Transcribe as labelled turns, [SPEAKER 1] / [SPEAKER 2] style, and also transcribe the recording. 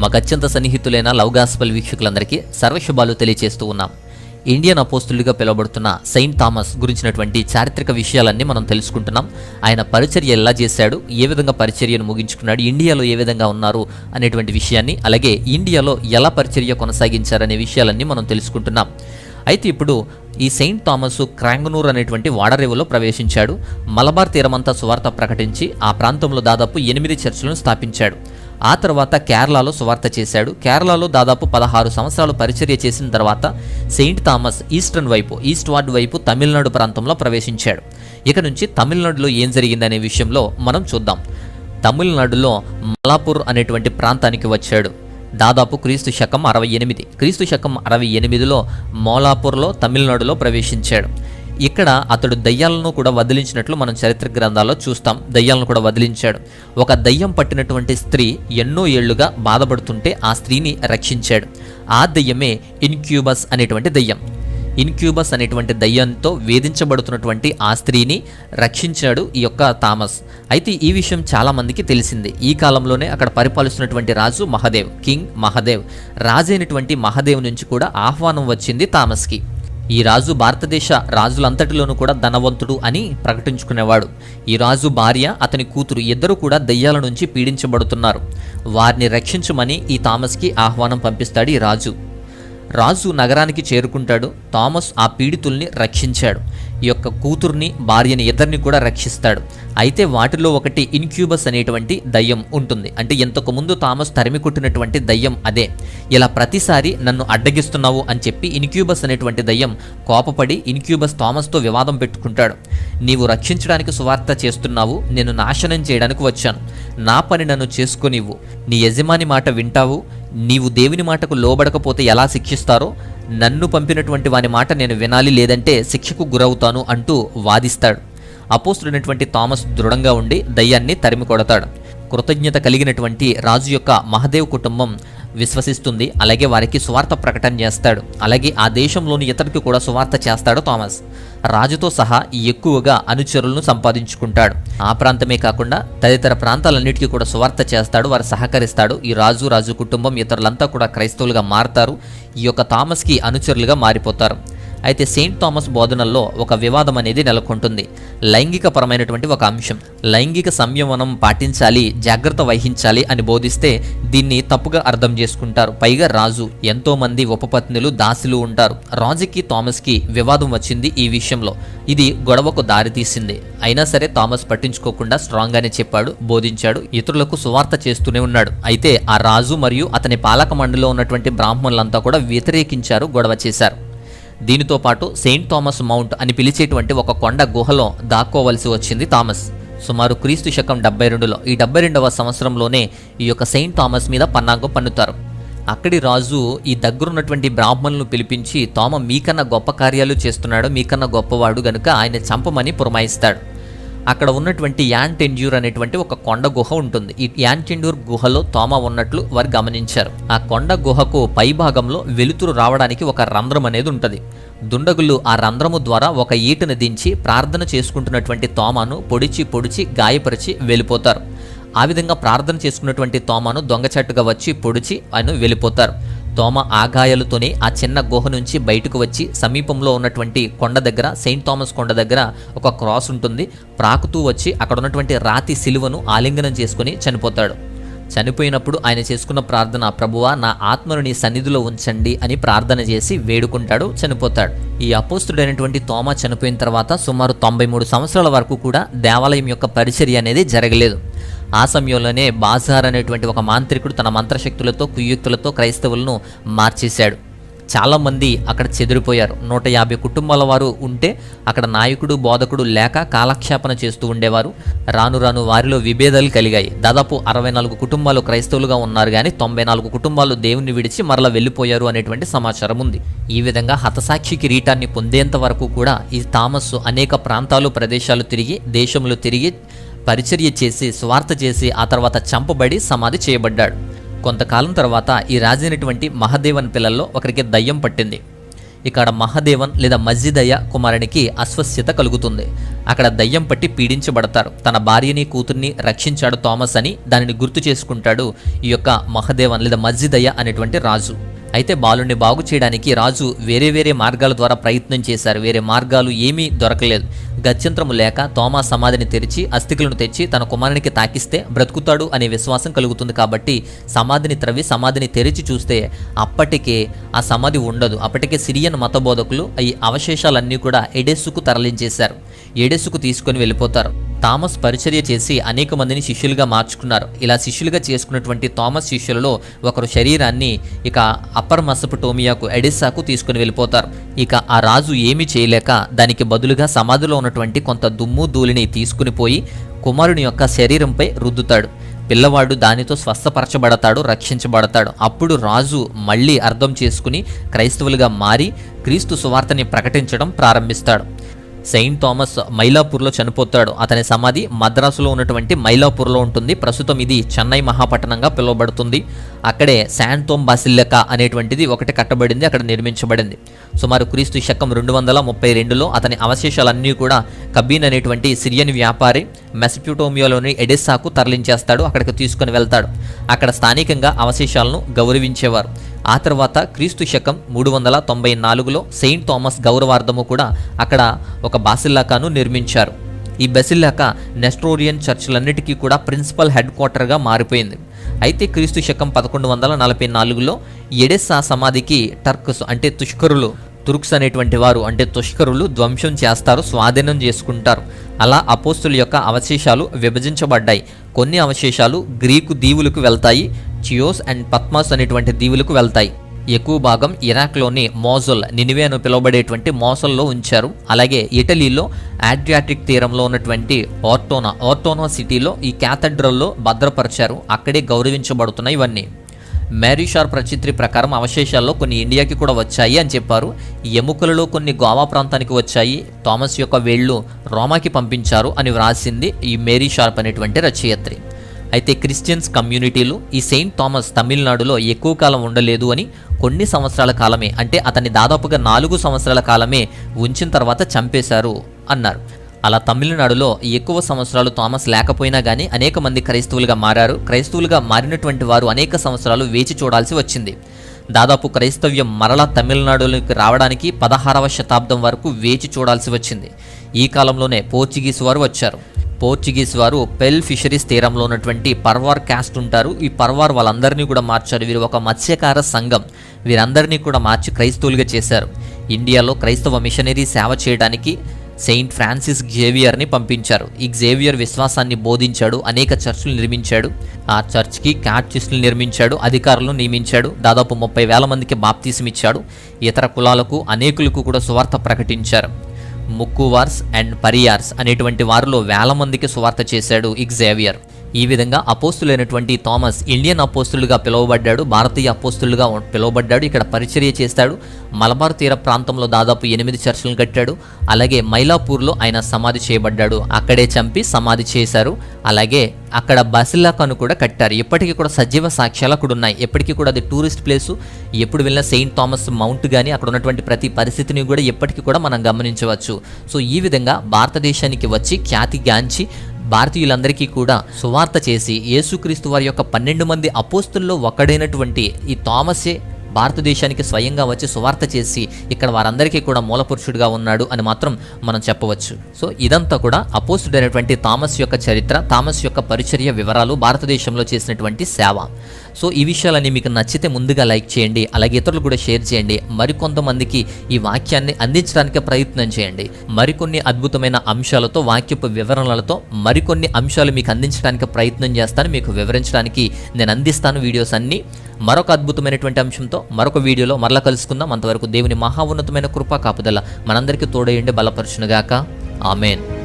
[SPEAKER 1] మాకు అత్యంత సన్నిహితులైన love gospel వీక్షకులందరికీ సర్వశుభాలు తెలియజేస్తూ ఉన్నాం. ఇండియన్ అపోస్తులుగా పిలువబడుతున్న సెయింట్ థామస్ గురించినటువంటి చారిత్రక విషయాలన్నీ మనం తెలుసుకుంటున్నాం. ఆయన పరిచర్య ఎలా చేశాడు? ఏ విధంగా పరిచర్యను ముగించుకున్నాడు? ఇండియాలో ఏ విధంగా ఉన్నారు? అనేటువంటి విషయాన్ని అలాగే ఇండియాలో ఎలా పరిచర్య కొనసాగించారనే విషయాలన్నీ మనం తెలుసుకుంటున్నాం. అయితే ఇప్పుడు ఈ సెయింట్ థామస్ క్రాంగనూర్ అనేటువంటి వాడరేవులో ప్రవేశించాడు. మలబార్ తీరమంతా సువార్త ప్రకటించి ఆ ప్రాంతంలో దాదాపు ఎనిమిది చర్చిలను స్థాపించాడు. ఆ తర్వాత కేరళలో సువార్త చేశాడు. కేరళలో దాదాపు పదహారు సంవత్సరాలు పరిచర్య చేసిన తర్వాత సెయింట్ థామస్ ఈస్టర్న్ వైపు ఈస్ట్ వార్డ్ వైపు తమిళనాడు ప్రాంతంలో ప్రవేశించాడు. ఇక నుంచి తమిళనాడులో ఏం జరిగిందనే విషయంలో మనం చూద్దాం. తమిళనాడులో మలాపూర్ అనేటువంటి ప్రాంతానికి వచ్చాడు. దాదాపు క్రీస్తు శకం అరవై ఎనిమిది క్రీస్తు శకం అరవై ఎనిమిదిలో మోలాపూర్లో తమిళనాడులో ప్రవేశించాడు. ఇక్కడ అతడు దయ్యాలను కూడా వదిలించినట్లు మనం చరిత్ర గ్రంథాల్లో చూస్తాం. దయ్యాలను కూడా వదిలించాడు. ఒక దయ్యం పట్టినటువంటి స్త్రీ ఎన్నో ఏళ్ళుగా బాధపడుతుంటే ఆ స్త్రీని రక్షించాడు. ఆ దయ్యమే ఇన్క్యూబస్ అనేటువంటి దయ్యం. ఇన్క్యూబస్ అనేటువంటి దయ్యంతో వేధించబడుతున్నటువంటి ఆ స్త్రీని రక్షించాడు ఈ యొక్క థామస్. అయితే ఈ విషయం చాలామందికి తెలిసింది. ఈ కాలంలోనే అక్కడ పరిపాలిస్తున్నటువంటి రాజు మహదేవ్ కింగ్ మహదేవ్. రాజైనటువంటి మహదేవ్ నుంచి కూడా ఆహ్వానం వచ్చింది థామస్కి. ఈ రాజు భారతదేశ రాజులంతటిలోనూ కూడా ధనవంతుడు అని ప్రకటించుకునేవాడు. ఈ రాజు భార్య అతని కూతురు ఇద్దరు కూడా దయ్యాల నుంచి పీడించబడుతున్నారు. వారిని రక్షించమని ఈ థామస్కి ఆహ్వానం పంపిస్తాడు ఈ రాజు. రాజు నగరానికి చేరుకుంటాడు. థామస్ ఆ పీడితుల్ని రక్షించాడు. ఈ యొక్క కూతుర్ని భార్యని ఇద్దరిని కూడా రక్షిస్తాడు. అయితే వాటిలో ఒకటి ఇన్క్యూబస్ అనేటువంటి దయ్యం ఉంటుంది. అంటే ఇంతకు ముందు థామస్ తరిమి కొట్టినటువంటి దయ్యం అదే. ఇలా ప్రతిసారి నన్ను అడ్డగిస్తున్నావు అని చెప్పి ఇన్క్యూబస్ అనేటువంటి దయ్యం కోపపడి ఇన్క్యూబస్ థామస్తో వివాదం పెట్టుకుంటాడు. నీవు రక్షించడానికి సువార్త చేస్తున్నావు నేను నాశనం చేయడానికి వచ్చాను. నా పని నన్ను చేసుకొనివ్వు. నీ యజమాని మాట వింటావు నీవు దేవుని మాటకు లోబడకపోతే ఎలా శిక్షిస్తారో నన్ను పంపినటువంటి వాని మాట నేను వినాలి లేదంటే శిక్షకు గురవుతాను అంటూ వాదిస్తాడు. అపోస్తుడైనటువంటి థామస్ దృఢంగా ఉండి దయ్యాన్ని తరిమి కొడతాడు కృతజ్ఞత కలిగినటువంటి రాజు యొక్క మహదేవ్ కుటుంబం విశ్వసిస్తుంది. అలాగే వారికి సువార్త ప్రకటన చేస్తాడు. అలాగే ఆ దేశంలోని ఇతరులకు కూడా సువార్త చేస్తాడు థామస్. రాజుతో సహా ఎక్కువగా అనుచరులను సంపాదించుకుంటాడు. ఆ ప్రాంతమే కాకుండా తదితర ప్రాంతాలన్నిటికీ కూడా సువార్త చేస్తాడు వారు సహకరిస్తాడు. ఈ రాజు రాజు కుటుంబం ఇతరులంతా కూడా క్రైస్తవులుగా మారతారు. ఈ యొక్క థామస్కి అనుచరులుగా మారిపోతారు. అయితే సెయింట్ థామస్ బోధనల్లో ఒక వివాదం అనేది నెలకొంటుంది. లైంగికపరమైనటువంటి ఒక అంశం. లైంగిక సంయమనం పాటించాలి జాగ్రత్త వహించాలి అని బోధిస్తే దీన్ని తప్పుగా అర్థం చేసుకుంటారు. పైగా రాజు ఎంతోమంది ఉపపత్నులు దాసులు ఉంటారు. రాజుకి థామస్కి వివాదం వచ్చింది ఈ విషయంలో. ఇది గొడవకు దారితీసింది అయినా సరే థామస్ పట్టించుకోకుండా స్ట్రాంగ్గానే చెప్పాడు బోధించాడు ఇతరులకు సువార్త చేస్తూనే ఉన్నాడు. అయితే ఆ రాజు మరియు అతని పాలక మండలిలో ఉన్నటువంటి బ్రాహ్మణులంతా కూడా వ్యతిరేకించారు గొడవ చేశారు. దీనితో పాటు సెయింట్ థామస్ మౌంట్ అని పిలిచేటువంటి ఒక కొండ గుహలో దాక్కోవలసి వచ్చింది థామస్. సుమారు క్రీస్తు శకం డెబ్బై రెండులో ఈ డెబ్బై రెండవ సంవత్సరంలోనే ఈ యొక్క సెయింట్ థామస్ మీద పన్నాగం పన్నుతారు. అక్కడి రాజు ఈ దగ్గరున్నటువంటి బ్రాహ్మణులను పిలిపించి తోమ మీకన్నా గొప్ప కార్యాలు చేస్తున్నాడు మీకన్నా గొప్పవాడు గనుక ఆయన చంపమని పురమాయిస్తాడు. అక్కడ ఉన్నటువంటి యాంటెండ్యూర్ అనేటువంటి ఒక కొండ గుహ ఉంటుంది. ఈ యాంటెండ్యూర్ గుహలో తోమ ఉన్నట్లు వారు గమనించారు. ఆ కొండ గుహకు పైభాగంలో వెలుతురు రావడానికి ఒక రంధ్రం అనేది ఉంటుంది. దుండగులు ఆ రంధ్రము ద్వారా ఒక ఈటను దించి ప్రార్థన చేసుకుంటున్నటువంటి తోమను పొడిచి పొడిచి గాయపరిచి వెళ్ళిపోతారు. ఆ విధంగా ప్రార్థన చేసుకున్నటువంటి తోమను దొంగచట్టుగా వచ్చి పొడిచి ఆయన వెళ్ళిపోతారు. తోమ ఆగాయాలతోనే ఆ చిన్న గుహ నుంచి బయటకు వచ్చి సమీపంలో ఉన్నటువంటి కొండ దగ్గర సెయింట్ థామస్ కొండ దగ్గర ఒక క్రాస్ ఉంటుంది. ప్రాకుతూ వచ్చి అక్కడ ఉన్నటువంటి రాతి సిలువను ఆలింగనం చేసుకుని చనిపోతాడు. చనిపోయినప్పుడు ఆయన చేసుకున్న ప్రార్థన ప్రభువా నా ఆత్మను నీ సన్నిధిలో ఉంచండి అని ప్రార్థన చేసి వేడుకుంటాడు చనిపోతాడు. ఈ అపోస్తుడైనటువంటి తోమ చనిపోయిన తర్వాత సుమారు తొంభై మూడు సంవత్సరాల వరకు కూడా దేవాలయం యొక్క పరిచర్య అనేది జరగలేదు. ఆ సమయంలోనే బాజార్ అనేటువంటి ఒక మాంత్రికుడు తన మంత్రశక్తులతో కుయుక్తులతో క్రైస్తవులను మార్చేశాడు. చాలామంది అక్కడ చెదిరిపోయారు. నూట యాభై కుటుంబాల వారు ఉంటే అక్కడ నాయకుడు బోధకుడు లేక కాలక్షేపణ చేస్తూ ఉండేవారు. రాను రాను వారిలో విభేదాలు కలిగాయి. దాదాపు అరవై నాలుగు కుటుంబాలు క్రైస్తవులుగా ఉన్నారు కానీ తొంభై నాలుగు కుటుంబాలు దేవుని విడిచి మరల వెళ్ళిపోయారు అనేటువంటి సమాచారం ఉంది. ఈ విధంగా హతసాక్షి కిరీటాన్ని పొందేంత వరకు కూడా ఈ థామస్ అనేక ప్రాంతాలు ప్రదేశాలు తిరిగి దేశంలో తిరిగి పరిచర్య చేసి స్వార్థ చేసి ఆ తర్వాత చంపబడి సమాధి చేయబడ్డాడు. కొంతకాలం తర్వాత ఈ రాజైనటువంటి మహదేవన్ పిల్లల్లో ఒకరికి దయ్యం పట్టింది. ఇక్కడ మహదేవన్ లేదా మజ్జిదయ్య కుమారునికి అస్వస్థత కలుగుతుంది. అక్కడ దయ్యం పట్టి పీడించబడతారు. తన భార్యని కూతుర్ని రక్షించాడు థామస్ అని దానిని గుర్తు చేసుకుంటాడు ఈ యొక్క మహదేవన్ లేదా మజ్జిదయ్య అనేటువంటి రాజు. అయితే బాలుని బాగు చేయడానికి రాజు వేరే వేరే మార్గాల ద్వారా ప్రయత్నం చేశారు. వేరే మార్గాలు ఏమీ దొరకలేదు. గత్యంతరము లేక తోమా సమాధిని తెరిచి అస్థికులను తెచ్చి తన కుమారునికి తాకిస్తే బ్రతుకుతాడు అనే విశ్వాసం కలుగుతుంది కాబట్టి సమాధిని త్రవ్వి సమాధిని తెరిచి చూస్తే అప్పటికే ఆ సమాధి ఉండదు. అప్పటికే సిరియన్ మత బోధకులు ఈ అవశేషాలన్నీ కూడా ఎడెస్సుకు తరలించేశారు. ఎడెస్సుకు తీసుకొని వెళ్ళిపోతారు. థామస్ పరిచర్య చేసి అనేక మందిని శిష్యులుగా మార్చుకున్నారు. ఇలా శిష్యులుగా చేసుకున్నటువంటి థామస్ శిష్యులలో ఒకరు శరీరాన్ని ఇక అప్పర్ మసపటోమియాకు ఎడిస్సాకు తీసుకుని వెళ్ళిపోతారు. ఇక ఆ రాజు ఏమీ చేయలేక దానికి బదులుగా సమాధిలో ఉన్నటువంటి కొంత దుమ్ము ధూళిని తీసుకుని పోయి కుమారుని యొక్క శరీరంపై రుద్దుతాడు. పిల్లవాడు దానితో స్వస్థపరచబడతాడు రక్షించబడతాడు. అప్పుడు రాజు మళ్ళీ అర్థం చేసుకుని క్రైస్తవులుగా మారి క్రీస్తు సువార్తని ప్రకటించడం ప్రారంభిస్తాడు. సెయింట్ థామస్ మైలాపూర్లో చనిపోతాడు. అతని సమాధి మద్రాసులో ఉన్నటువంటి మైలాపూర్లో ఉంటుంది. ప్రస్తుతం ఇది చెన్నై మహాపట్టణంగా పిలువబడుతుంది. అక్కడే శాంతోమ్ బాసిల్లక అనేటువంటిది ఒకటి కట్టబడింది అక్కడ నిర్మించబడింది. సుమారు క్రీస్తు శకం రెండు వందల ముప్పై రెండులో అతని అవశేషాలన్నీ కూడా కబీన్ అనేటువంటి సిరియన్ వ్యాపారి మెసప్యూటోమియాలోని ఎడెస్సాకు తరలించేస్తాడు అక్కడికి తీసుకొని వెళ్తాడు. అక్కడ స్థానికంగా అవశేషాలను గౌరవించేవారు. ఆ తర్వాత క్రీస్తు శకం మూడు వందల తొంభై నాలుగులో సెయింట్ థామస్ గౌరవార్థము కూడా అక్కడ ఒక బాసిల్లాకాను నిర్మించారు. ఈ బెసిల్లాక నెస్ట్రోరియన్ చర్చిలన్నిటికీ కూడా ప్రిన్సిపల్ హెడ్ క్వార్టర్గా మారిపోయింది. అయితే క్రీస్తు శకం పదకొండు వందల నలభై నాలుగులో ఎడెస్సా సమాధికి టర్క్స్ అంటే తుష్కరులు తుర్క్స్ అనేటువంటి వారు అంటే తుష్కరులు ధ్వంసం చేస్తారు స్వాధీనం చేసుకుంటారు. అలా అపోస్తుల యొక్క అవశేషాలు విభజించబడ్డాయి. కొన్ని అవశేషాలు గ్రీకు దీవులకు వెళ్తాయి చియోస్ అండ్ పద్మాస్ అనేటువంటి దీవులకు వెళ్తాయి. ఎక్కువ భాగం ఇరాక్లోని మోజల్ నినివే అని పిలువబడేటువంటి మోసల్లో ఉంచారు. అలాగే ఇటలీలో ఆడ్రియాటిక్ తీరంలో ఉన్నటువంటి ఆర్టోనా ఆర్టోనా సిటీలో ఈ క్యాథడ్రల్లో భద్రపరిచారు. అక్కడే గౌరవించబడుతున్నాయి ఇవన్నీ. మేరీషార్ ప్రచిత్రి ప్రకారం అవశేషాల్లో కొన్ని ఇండియాకి కూడా వచ్చాయి అని చెప్పారు. ఎముకలలో కొన్ని గోవా ప్రాంతానికి వచ్చాయి. థామస్ యొక్క వేళ్ళు రోమాకి పంపించారు అని వ్రాసింది ఈ మేరీ షార్ప్ అనేటువంటి రచయిత్రి. అయితే క్రిస్టియన్స్ కమ్యూనిటీలు ఈ సెయింట్ థామస్ తమిళనాడులో ఎక్కువ కాలం ఉండలేదు అని కొన్ని సంవత్సరాల కాలమే అంటే అతన్ని దాదాపుగా నాలుగు సంవత్సరాల కాలమే ఉంచిన తర్వాత చంపేశారు అన్నారు. అలా తమిళనాడులో ఎక్కువ సంవత్సరాలు థామస్ లేకపోయినా కానీ అనేక మంది క్రైస్తవులుగా మారారు. క్రైస్తవులుగా మారినటువంటి వారు అనేక సంవత్సరాలు వేచి చూడాల్సి వచ్చింది. దాదాపు క్రైస్తవ్యం మరలా తమిళనాడులోకి రావడానికి పదహారవ శతాబ్దం వరకు వేచి చూడాల్సి వచ్చింది. ఈ కాలంలోనే పోర్చుగీస్ వారు వచ్చారు. పోర్చుగీస్ వారు పెల్ ఫిషరీస్ తీరంలో ఉన్నటువంటి పర్వార్ క్యాస్ట్ ఉంటారు. ఈ పర్వార్ వాళ్ళందరినీ కూడా మార్చారు. వీరు ఒక మత్స్యకార సంఘం. వీరందరినీ కూడా మార్చి క్రైస్తవులుగా చేశారు. ఇండియాలో క్రైస్తవ మిషనరీ సేవ చేయడానికి సెయింట్ ఫ్రాన్సిస్ జేవియర్ని పంపించారు. ఈ జేవియర్ విశ్వాసాన్ని బోధించాడు అనేక చర్చిలు నిర్మించాడు ఆ చర్చ్కి క్యాట్చిస్టులు నిర్మించాడు అధికారులను నియమించాడు దాదాపు ముప్పై వేల మందికి బాప్తీసం ఇచ్చాడు ఇతర కులాలకు అనేకులకు కూడా సువార్త ప్రకటించారు. ముక్కువార్స్ అండ్ పరియార్స్ అనేటువంటి వారిలో వేల మందికి సువార్త చేశాడు ఇగ్జేవియర్ ఈ విధంగా అపోస్తులైనటువంటి థామస్ ఇండియన్ అపోస్తులుగా పిలువబడ్డాడు భారతీయ అపోస్తులుగా పిలువబడ్డాడు ఇక్కడ పరిచర్య చేస్తాడు. మలబార్ తీర ప్రాంతంలో దాదాపు ఎనిమిది చర్చలను కట్టాడు. అలాగే మైలాపూర్లో ఆయన సమాధి చేయబడ్డాడు. అక్కడే చంపి సమాధి చేశారు. అలాగే అక్కడ బసిలాకాను కూడా కట్టారు. ఇప్పటికీ కూడా సజీవ సాక్ష్యాలు అక్కడ ఉన్నాయి. ఎప్పటికీ కూడా అది టూరిస్ట్ ప్లేసు. ఎప్పుడు వెళ్ళిన సెయింట్ థామస్ మౌంట్ కానీ అక్కడ ఉన్నటువంటి ప్రతి పరిస్థితిని కూడా ఎప్పటికీ కూడా మనం గమనించవచ్చు. సో ఈ విధంగా భారతదేశానికి వచ్చి ఖ్యాతి గాంచి భారతీయులందరికీ కూడా సువార్త చేసి యేసుక్రీస్తు వారి యొక్క పన్నెండు మంది అపోస్తుల్లో ఒకడైనటువంటి ఈ థామసే భారతదేశానికి స్వయంగా వచ్చి సువార్త చేసి ఇక్కడ వారందరికీ కూడా మూలపురుషుడిగా ఉన్నాడు అని మాత్రం మనం చెప్పవచ్చు. సో ఇదంతా కూడా అపోస్తుడైనటువంటి థామస్ యొక్క చరిత్ర థామస్ యొక్క పరిచర్య వివరాలు భారతదేశంలో చేసినటువంటి సేవ. సో ఈ విషయాలన్నీ మీకు నచ్చితే ముందుగా లైక్ చేయండి అలాగే ఇతరులు కూడా షేర్ చేయండి మరికొంతమందికి ఈ వాక్యాన్ని అందించడానికి ప్రయత్నం చేయండి. మరికొన్ని అద్భుతమైన అంశాలతో వాక్యపు వివరణలతో మరికొన్ని అంశాలు మీకు అందించడానికి ప్రయత్నం చేస్తాను మీకు వివరించడానికి నేను అందిస్తాను వీడియోస్ అన్నీ. మరొక అద్భుతమైనటువంటి అంశంతో మరొక వీడియోలో మరలా కలుసుకుందాం. అంతవరకు దేవుని మహా ఉన్నతమైన కృపా కాపుదల మనందరికీ తోడయండి బలపరచునుగాక. ఆమెన్.